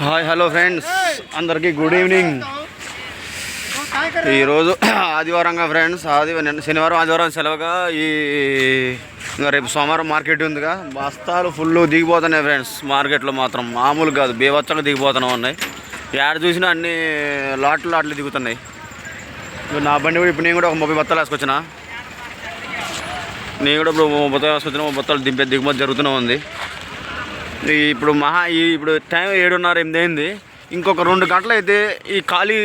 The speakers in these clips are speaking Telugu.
Hi hello friends. అందరికీ గుడ్ ఈవినింగ్. ఈరోజు ఆదివారంగా ఫ్రెండ్స్ ఆదివారం శనివారం ఆదివారం సెలవుగా ఈ ఇంకా రేపు సోమవారం మార్కెట్ ఉందిగా. బస్తాలు ఫుల్ దిగిపోతున్నాయి ఫ్రెండ్స్ మార్కెట్లో మాత్రం. మామూలు కాదు బేవచ్చలు దిగిపోతూనే ఉన్నాయి. ఏడ చూసినా అన్ని లాట్లు లాట్లు దిగుతున్నాయి. ఇప్పుడు నా బండి కూడా ఇప్పుడు నేను కూడా ఒక ముప్పై బత్తాలు వేసుకొచ్చిన. నేను కూడా ఇప్పుడు ముప్పై బత్తాలు వేసుకొచ్చిన ముప్పై బత్తాలు దింపే దిగుమతి జరుగుతూనే ఉంది. ఇప్పుడు మహా ఈ ఇప్పుడు టైం ఏడున్నర ఎనిమిది అయింది. ఇంకొక రెండు గంటలు అయితే ఈ ఖాళీ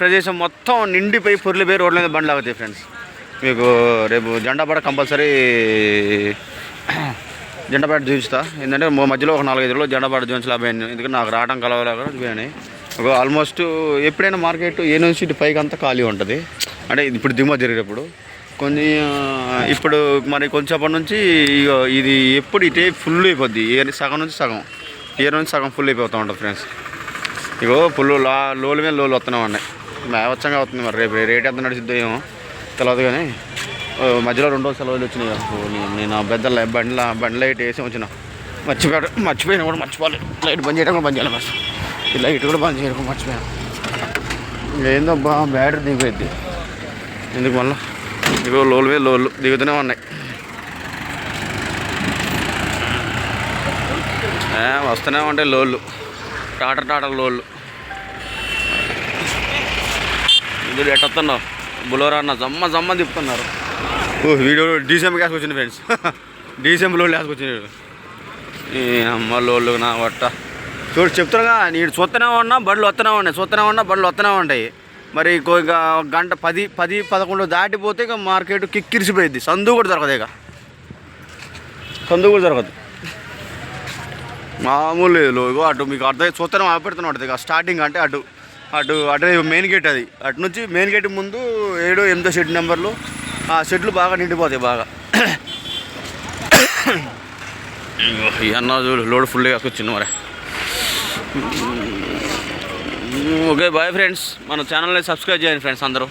ప్రదేశం మొత్తం నిండిపోయి పొర్లిపోయి రోడ్ల మీద బండ్లు అవుతాయి ఫ్రెండ్స్ మీకు రేపు జెండాపడ కంపల్సరీ జెండాపేట చూపిస్తా. ఏంటంటే మధ్యలో ఒక నాలుగైదు రోజులు జెండా పాట చూపించలేకపోయాను ఎందుకంటే నాకు రావడం కలవలేక చూపించాయి ఒక ఆల్మోస్ట్ ఎప్పుడైనా మార్కెట్ ఏ నుంచి ఇటు పైకి అంతా ఖాళీ ఉంటుంది. అంటే ఇప్పుడు దిగుమతి జరిగేటప్పుడు కొన్ని ఇప్పుడు మరి కొంచెంప్పటి నుంచి ఇగో ఇది ఎప్పుడు ఇటే ఫుల్ అయిపోద్ది. ఇయర్ సగం నుంచి సగం. ఇయర్ నుంచి సగం ఫుల్ అయిపోతూ ఉంటుంది ఫ్రెండ్స్ ఇగో ఫుల్ లా లోలు మీద లోలు వస్తున్నాం అండి మేవచ్చంగా వస్తుంది మరి. రేపు రేట్ ఎంత నడిచిద్దో ఏమో తెలియదు కానీ మధ్యలో రెండు సెలవులు వచ్చినాయి నేను- నేను ఆ బండ్ల బండి లైట్ వేసి వచ్చిన మర్చిపోయాడు. మర్చిపోయినా కూడా మర్చిపోవాలి లైట్ బంద్ చేయడం కూడా బంద్ చేయాలి బస్ ఈ లైట్ కూడా బంద్ చేయడం మర్చిపోయాను. ఏందో బా బ్యాటరీ దిగిపోయింది. ఎందుకు మళ్ళీ? ఇగో లోలు మీద లోళ్ళు దిగుతూనే ఉన్నాయి. వస్తూనే ఉంటాయి లోళ్ళు టాటర్ టాటర్ లోళ్ళు ఇందులో ఎట్టొస్తున్నావు బులోరా అన్న జమ్మ జమ్మ తిప్పుతున్నారు. ఓ వీడియో డీసీఎం గ్యాస్కి వచ్చింది ఫ్రెండ్స్. డీసెంబర్ లోళ్ళు వేసుకొచ్చింది ఈ అమ్మ లోళ్ళు నా వట్ట. చూడు చెప్తున్నాగా నేను చూస్తూనే ఉన్నా బండ్లు వస్తూనే ఉన్నాయి చూస్తూనే ఉన్నా బండ్లు వస్తూనే ఉంటాయి. మరి ఇక గంట పది పది పదకొండు దాటిపోతే ఇక మార్కెట్ కిక్కిరిసిపోయింది సందు కూడా దొరకదు ఇక సందు కూడా దొరకదు. మామూలు లేదు ఇగో అటు మీకు అర్థం చూస్తూనే ఆపెడుతున్నాడు ఇక స్టార్టింగ్ అంటే అటు అటు అటు మెయిన్ గేట్ అది. అటు నుంచి మెయిన్ గేట్ ముందు ఏడు ఎనిమిదో షెడ్ నెంబర్లు. ఆ షెడ్లు బాగా నిండిపోతాయి బాగా. ఈ అన్న చూడు లోడ్ ఫుల్గా వచ్చింది మరి. ఓకే బాయ్ ఫ్రెండ్స్ మన ఛానల్ని సబ్స్క్రైబ్ చేయండి ఫ్రెండ్స్ అందరూ.